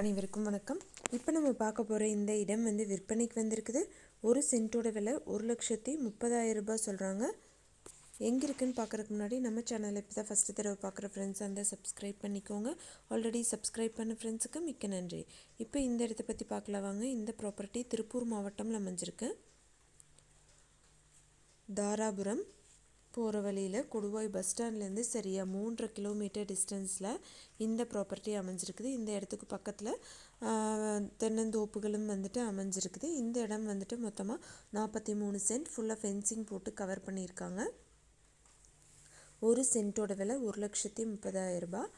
அனைவருக்கும் வணக்கம். இப்போ நம்ம பார்க்க போகிற இந்த இடம் வந்து விற்பனைக்கு வந்திருக்குது. ஒரு சென்ட்டோட விலை ஒரு லட்சத்தி முப்பதாயிரம் ரூபாய் சொல்கிறாங்க எங்கே இருக்குன்னு பார்க்குறதுக்கு முன்னாடி நம்ம சேனலை இப்போ தான் ஃபஸ்ட்டு தடவை பார்க்குற ஃப்ரெண்ட்ஸ் அந்த சப்ஸ்கிரைப் பண்ணிக்கோங்க. ஆல்ரெடி சப்ஸ்கிரைப் பண்ண ஃப்ரெண்ட்ஸுக்கு மிக்க நன்றி. இப்போ இந்த இடத்த பற்றி பார்க்கலாம் வாங்க. இந்த ப்ராப்பர்ட்டி திருப்பூர் மாவட்டம்ல அமைஞ்சிருக்கு. தாராபுரம். போகிற வழியில் கொடுவாய் பஸ் ஸ்டாண்ட்லேருந்து சரியாக மூன்றரை கிலோமீட்டர் டிஸ்டன்ஸில் இந்த ப்ராப்பர்ட்டி அமைஞ்சிருக்குது. இந்த இடத்துக்கு பக்கத்தில் தென்னந்தோப்புகளும் வந்துட்டு அமைஞ்சிருக்குது. இந்த இடம் வந்துட்டு மொத்தமாக நாற்பத்தி மூணு சென்ட் ஃபுல்லாக ஃபென்சிங் போட்டு கவர் பண்ணியிருக்காங்க. ஒரு சென்ட்டோட விலை ஒரு லட்சத்தி முப்பதாயிரம் ரூபாய்.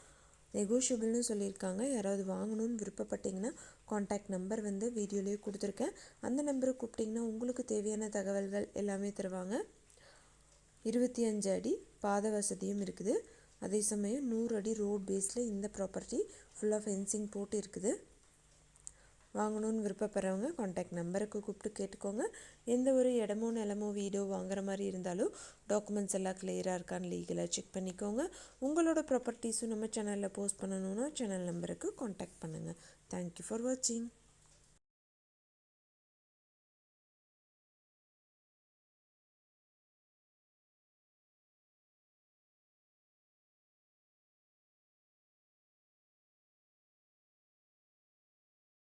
நெகோஷியபிள்னு சொல்லியிருக்காங்க. யாராவது வாங்கணும்னு விருப்பப்பட்டிங்கன்னா காண்டாக்ட் நம்பர் வந்து வீடியோலேயே கொடுத்துருக்கேன். அந்த நம்பரை கூப்பிட்டிங்கன்னா உங்களுக்கு தேவையான தகவல்கள் எல்லாமே தருவாங்க. இருபத்தி அஞ்சு அடி பாத வசதியும் இருக்குது. அதே சமயம் நூறு அடி ரோட் பேஸில் இந்த ப்ராப்பர்ட்டி ஃபுல்லாக ஃபென்சிங் போட்டு இருக்குது. வாங்கணும்னு விருப்பப்படுறவங்க காண்டாக்ட் நம்பருக்கு கூப்பிட்டு கேட்டுக்கோங்க. எந்த ஒரு இடமோ நிலமோ வீடோ வாங்குற மாதிரி இருந்தாலும் டாக்குமெண்ட்ஸ் எல்லாம் கிளியராக இருக்கான்னு லீகலாக செக் பண்ணிக்கோங்க. உங்களோட ப்ராப்பர்ட்டிஸும் நம்ம சேனலில் போஸ்ட் பண்ணணுன்னா சேனல் நம்பருக்கு காண்டாக்ட் பண்ணுங்கள் தேங்க்யூ ஃபார் வாட்சிங்